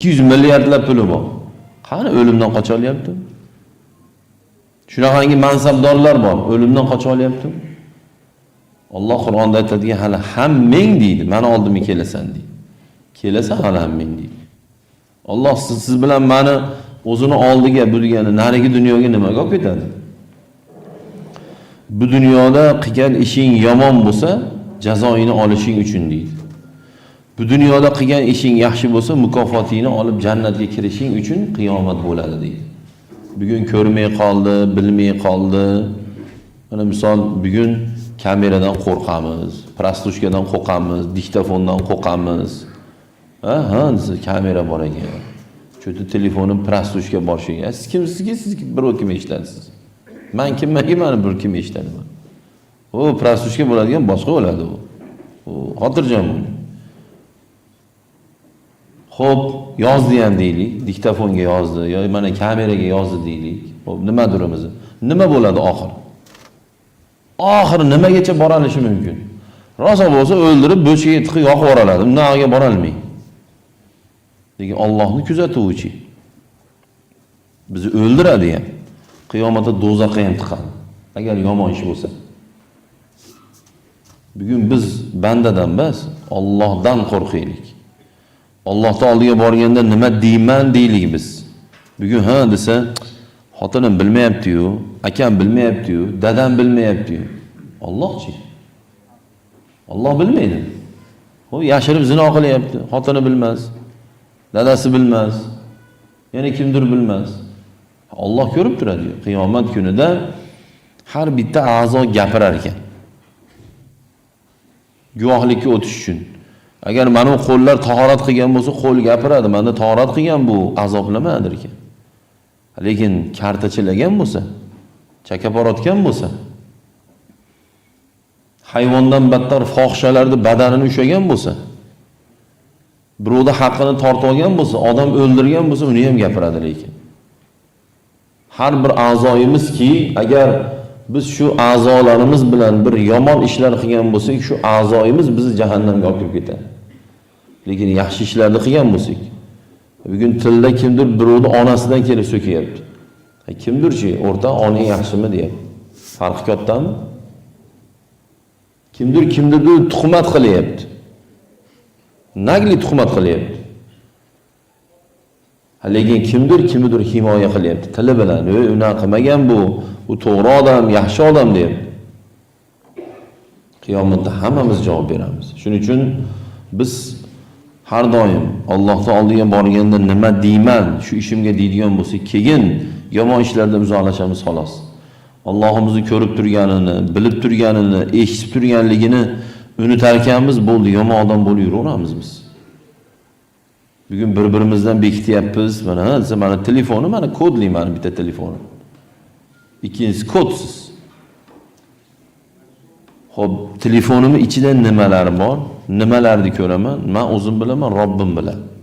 200 milliardlab puli bor. Qani o'limdan qocha olyapti? Shunaqangi mansabdorlar bor, o'limdan qocha olyapti? Alloh Qur'onda aytadigan hali hammang deydi, meni oldimga kelasan deydi. Kelasan hali hammang deydi. Alloh siz, siz bilan meni o'zini oldiga bo'lgani narigi dunyoga nimaga olib ketadi? Bu dunyoda qilgan ishing yomon bo'lsa, jazoini olishing uchun deydi. Bu dunyoda qilgan ishing yaxshi bo'lsa, mukofotingni olib jannatga kirishing uchun qiyomat bo'ladi deydi. Bugun ko'rmay qoldi, bilmay qoldi. Mana misol bugun kameradan qo'rqamiz, prostushkadan qo'rqamiz, diktofondan qo'rqamiz. Ha, ha, desa kamera bor ekan. Cho'ti telefonim prostushka boshiga. Siz kimsizki, siz bir kim eshitasiz. Men kimmanki meni bir kim eshitadi. O prostushka bo'ladigan boshqa bo'ladi u. U xotirjam bo'ling. Xo'p, yozdi ham deylik, diktofonga yozdi yoki mana kameraga yozdi deylik. Xo'p, nima durimiz? Nima bo'ladi oxir? Oxiri nimagacha boralishi mumkin? Rosa bo'lsa o'ldirib bo'shiga tiqib yoqib yuboradi. Undan bora olmaydi. Lekin Allohni kuzatuvchi. Bizni o'ldiradi ham. Qiyomatda do'zaxga ham tiqadi. Agar yomon ish bo'lsa. Bugun biz bandadan emas, Allohdan qo'rqaylik. Allohning oldiga borganda nima deyman deylik biz. Bugun ha desa, xotinim bilmayapti-yu, akam bilmayapti-yu, dadam bilmayapti-yu. Allohchi. Alloh bilmaydi. U yashirib zino qilyapti, xotini bilmas, dadasi bilmas, yana kimdir bilmas. Alloh ko'rib turadi. Qiyomat kunida har bitta a'zo gapirar ekan. Guvohlikka o'tish uchun. Agar mana bu qo'llar tahorat qilgan bo'lsa, qo'l gapiradi. Menda tahorat qilgan bu azoblamadir ekan. Lekin kartachilagan bo'lsa, chakaporotgan bo'lsa, hayvondan battar fohishalarni badanini ushagan bo'lsa, birovda haqqini tortib olgan bo'lsa, odam o'ldirgan bo'lsa, uni ham gapiradi lekin. Har bir a'zoyimizki, agar biz shu a'zolarimiz bilan bir yomon ishlar qilgan bo'lsak, shu a'zoyimiz bizni jahannamga olib kirib ketadi. Lekin yaxshi ishlarni qilgan bo'lsak, bugun tilda kimdir birovni onasidan kelib so'kayapti. Kimdirchi, o'rta onang yaxshimi deyapti. Farqi kattami? Kimdir kimdirni tuhmat qilyapti. Nagli tuhmat qilyapti. Lekin kimdir kimdir himoya qilyapti. Tili bilan, "Ey, unaqa qilmagan bu, u to'g'ri odam, yaxshi odam" deyapti. Qiyomatda hammamiz javob beramiz. Shuning uchun biz har doim Allohning oldiga borganda nima deyman, shu ishimga deydigan bo'lsak, keyin yomon ishlarda uzoqlashamiz xolos. Allohimizni ko'rib turganini, bilib turganini, eshitib turganligini unutar ekanmiz, bo'ldi, yomon odam bo'lib yuraveramiz biz. Bugun bir-birimizdan bekityapmiz. Mana desa, mana telefoni, mana kodli mana bitta telefoni. Ikkinchisi kodsiz. Xo'p, telefonimning ichida nimalar bor? Nimalarni ko'raman? Men o'zim bilaman, Robbim biladi.